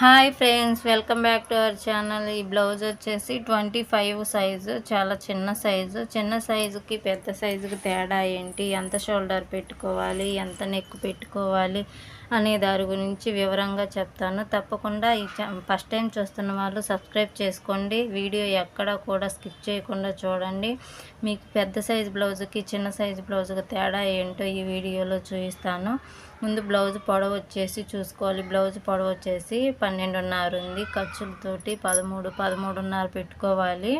Hi friends welcome back to our channel. ఈ blouse వచ్చేసి twenty five size చాలా చిన్న సైజు. చిన్న సైజుకి పెద్ద సైజుకి తేడా ఏంటి? ఎంత షోల్డర్ పెట్టుకోవాలి? ఎంత నెక్ పెట్టుకోవాలి? అనే దాని గురించి వివరంగా చెప్తాను. తప్పకుండా ఈ ఫస్ట్ టైం చూస్తున్న వాళ్ళు సబ్స్క్రైబ్ చేసుకోండి. వీడియో ఎక్కడ కూడా స్కిప్ చేయకుండా చూడండి. మీకు పెద్ద సైజు బ్లౌజ్కి చిన్న సైజు బ్లౌజ్కి తేడా ఏంటో ఈ వీడియోలో చూపిస్తాను. ముందు బ్లౌజ్ పొడవు వచ్చేసి చూసుకోవాలి. బ్లౌజ్ పొడవు వచ్చేసి పన్నెండున్నర ఉంది. ఖర్చులతోటి పదమూడు పదమూడున్నర పెట్టుకోవాలి.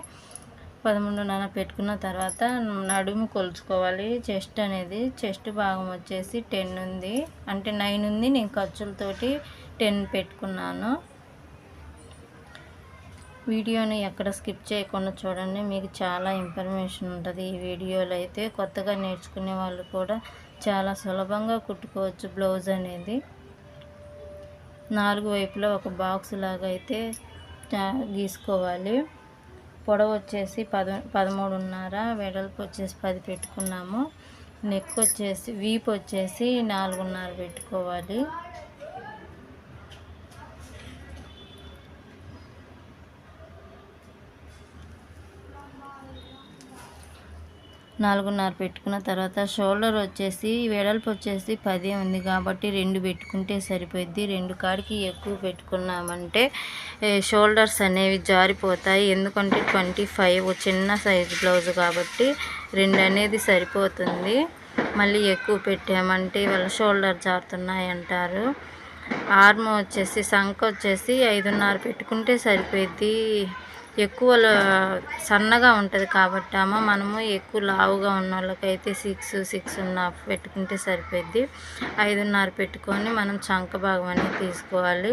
పదమూడున్నర పెట్టుకున్న తర్వాత నడుము కొలుచుకోవాలి. చెస్ట్ అనేది చెస్ట్ భాగం వచ్చేసి టెన్ ఉంది. అంటే నైన్ ఉంది. నేను ఖర్చులతోటి టెన్ పెట్టుకున్నాను. వీడియోని ఎక్కడ స్కిప్ చేయకుండా చూడండి. మీకు చాలా ఇన్ఫర్మేషన్ ఉంటుంది ఈ వీడియోలో అయితే. కొత్తగా నేర్చుకునే వాళ్ళు కూడా చాలా సులభంగా కుట్టుకోవచ్చు బ్లౌజ్ అనేది. నాలుగు వైపులా ఒక బాక్స్ లాగా అయితే గీసుకోవాలి. పొడవు వచ్చేసి పద పదమూడున్నర వెడల్పు వచ్చేసి పది పెట్టుకున్నాము. నెక్ వచ్చేసి వీప్ వచ్చేసి నాలుగున్నర పెట్టుకోవాలి. నాలుగున్నర పెట్టుకున్న తర్వాత షోల్డర్ వచ్చేసి వెడల్పు వచ్చేసి పది ఉంది కాబట్టి రెండు పెట్టుకుంటే సరిపోద్ది రెండు కాడికి ఎక్కువ పెట్టుకున్నామంటే షోల్డర్స్ అనేవి జారిపోతాయి. ఎందుకంటే ట్వంటీ ఫైవ్ చిన్న సైజు బ్లౌజ్ కాబట్టి రెండు అనేది సరిపోతుంది. మళ్ళీ ఎక్కువ పెట్టామంటే వాళ్ళ షోల్డర్ జారుతున్నాయి అంటారు ఆర్మ్ వచ్చేసి సంఖ వచ్చేసి ఐదున్నర పెట్టుకుంటే సరిపోద్ది ఎక్కువ సన్నగా ఉంటుంది కాబట్టి అమ్మ మనము ఎక్కువ లావుగా ఉన్న వాళ్ళకైతే సిక్స్ సిక్స్ ఉన్న పెట్టుకుంటే సరిపోద్ది ఐదున్నర పెట్టుకొని మనం చంక భాగం అనేది తీసుకోవాలి.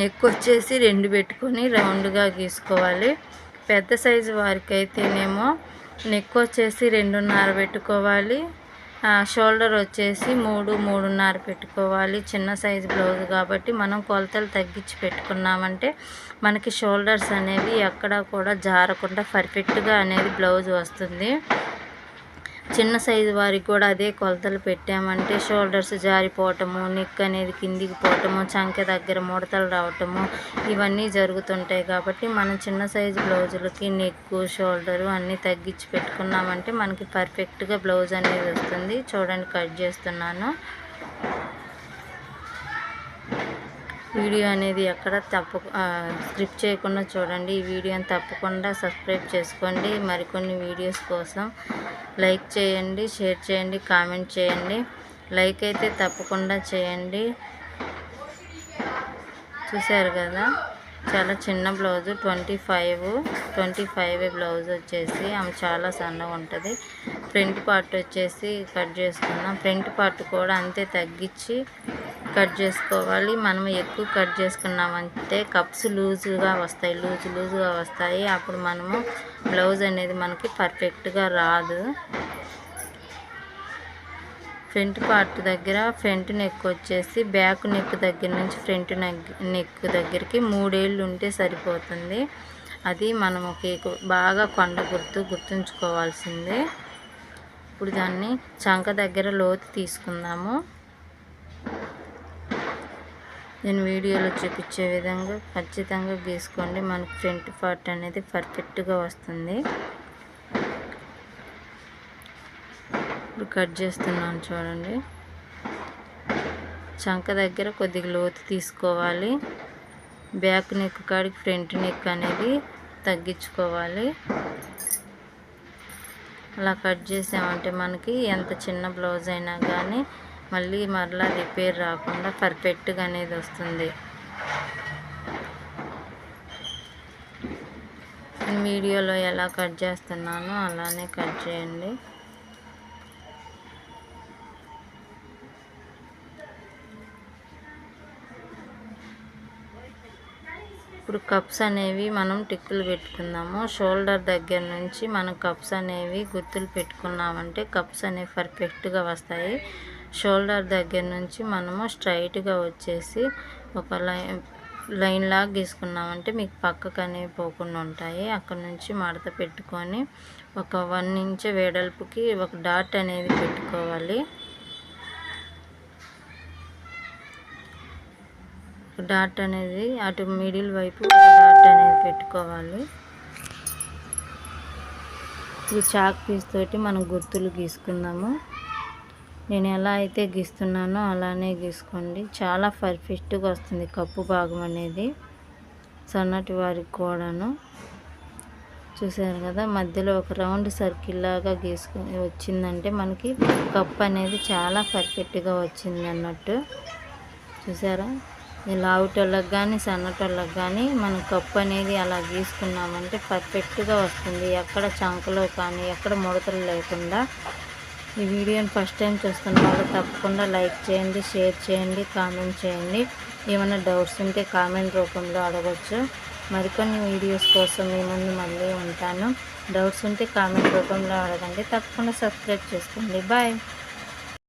నెక్ వచ్చేసి రెండు పెట్టుకొని రౌండ్గా గీసుకోవాలి. పెద్ద సైజు వారికైతేనేమో నెక్ వచ్చేసి రెండున్నర పెట్టుకోవాలి. షోల్డర్ వచ్చేసి మూడు మూడున్నర పెట్టుకోవాలి. చిన్న సైజు బ్లౌజ్ కాబట్టి మనం కొలతలు తగ్గించి పెట్టుకున్నామంటే మనకి షోల్డర్స్ అనేవి ఎక్కడ కూడా జారకుండా పర్ఫెక్ట్గా అనేది బ్లౌజ్ వస్తుంది. చిన్న సైజు వారికి కూడా అదే కొలతలు పెట్టామంటే షోల్డర్స్ జారిపోవటము నెక్ అనేది కిందికి పోవటము చంక దగ్గర ముడతలు రావటము ఇవన్నీ జరుగుతుంటాయి కాబట్టి మనం చిన్న సైజు బ్లౌజులకి నెక్ షోల్డరు అన్నీ తగ్గించి పెట్టుకున్నామంటే మనకి పర్ఫెక్ట్గా బ్లౌజ్ అనేది వస్తుంది. చూడండి కట్ చేస్తున్నాను. వీడియో అనేది ఎక్కడ తప్పు స్క్రిప్ట్ చేయకుండా చూడండి. ఈ వీడియోని తప్పకుండా సబ్స్క్రైబ్ చేసుకోండి. మరికొన్ని వీడియోస్ కోసం లైక్ చేయండి షేర్ చేయండి కామెంట్ చేయండి. లైక్ అయితే తప్పకుండా చేయండి. చూసారు కదా? చాలా చిన్న blouse twenty five twenty five blouse వచ్చేసి ఆమె చాలా సన్నగా ఉంటుంది. ఫ్రంట్ పార్ట్ వచ్చేసి కట్ చేసుకున్నాం ఫ్రంట్ పార్ట్ కూడా అంతే తగ్గించి కట్ చేసుకోవాలి. మనం ఎక్కువ కట్ చేసుకున్నామంటే కప్స్ లూజుగా వస్తాయి. లూజు లూజుగా వస్తాయి. అప్పుడు మనము బ్లౌజ్ అనేది మనకి పర్ఫెక్ట్గా రాదు. ఫ్రంట్ పార్ట్ దగ్గర ఫ్రంట్ నెక్ వచ్చేసి బ్యాక్ నెక్ దగ్గర నుంచి ఫ్రంట్ నెక్ నెక్ దగ్గరికి మూడేళ్ళు ఉంటే సరిపోతుంది. అది మనము బాగా కొండ గుర్తు గుర్తుంచుకోవాల్సిందే. ఇప్పుడు దాన్ని చంక దగ్గర లోతు తీసుకుందాము. నేను వీడియోలో చూపించే విధంగా ఖచ్చితంగా గీసుకోండి. మనకు ఫ్రంట్ పార్ట్ అనేది పర్ఫెక్ట్గా వస్తుంది. ఇప్పుడు కట్ చేస్తున్నాను చూడండి. చంక దగ్గర కొద్దిగా లోతు తీసుకోవాలి. బ్యాక్ నెక్ కాడికి ఫ్రంట్ నెక్ అనేది తగ్గించుకోవాలి. అలా కట్ చేసామంటే మనకి ఎంత చిన్న బ్లౌజ్ అయినా కానీ మళ్ళీ మరలా రిపేర్ రాకుండా పర్ఫెక్ట్గా అనేది వస్తుంది. వీడియోలో ఎలా కట్ చేస్తున్నానో అలానే కట్ చేయండి. ఇప్పుడు కప్స్ అనేవి మనం టిక్కులు పెట్టుకుందాము. షోల్డర్ దగ్గర నుంచి మనం కప్స్ అనేవి గుర్తులు పెట్టుకున్నామంటే కప్స్ అనేవి పర్ఫెక్ట్గా వస్తాయి. షోల్డర్ దగ్గర నుంచి మనము స్ట్రైట్గా వచ్చేసి ఒక లైన్ లైన్ లాగా గీసుకున్నామంటే మీకు పక్కకు అనేవి పోకుండా ఉంటాయి. అక్కడ నుంచి మడత పెట్టుకొని ఒక వన్ ఇంచ్ వెడల్పుకి ఒక డాట్ అనేది పెట్టుకోవాలి. డాట్ అనేది అటు మిడిల్ వైపు ఒక డాట్ అనేది పెట్టుకోవాలి. ఈ చాక్ పీస్ తోటి మనం గుర్తులు గీసుకుందాము. నేను ఎలా అయితే గీస్తున్నానో అలానే గీసుకోండి. చాలా పర్ఫెక్ట్గా వస్తుంది కప్పు భాగం అనేది. సన్నటి వారికి కూడాను చూసారు కదా మధ్యలో ఒక రౌండ్ సర్కిల్ లాగా గీసుకుని వచ్చిందంటే మనకి కప్ అనేది చాలా పర్ఫెక్ట్గా వచ్చింది అన్నట్టు. చూసారా ఈ లావుటోళ్ళకి కానీ సన్నటోళ్ళకి కానీ మనం కప్పు అనేది అలా గీసుకున్నామంటే పర్ఫెక్ట్గా వస్తుంది. ఎక్కడ చంకలో కానీ ఎక్కడ ముడతలు లేకుండా ఈ వీడియోని ఫస్ట్ టైం చూస్తున్న వాళ్ళు తప్పకుండా లైక్ చేయండి షేర్ చేయండి కామెంట్ చేయండి. ఏమైనా డౌట్స్ ఉంటే కామెంట్ రూపంలో అడగచ్చు. మరికొన్ని వీడియోస్ కోసం మీ ముందు మళ్ళీ ఉంటాను. డౌట్స్ ఉంటే కామెంట్ రూపంలో అడగండి. తప్పకుండా సబ్స్క్రైబ్ చేసుకోండి. బాయ్.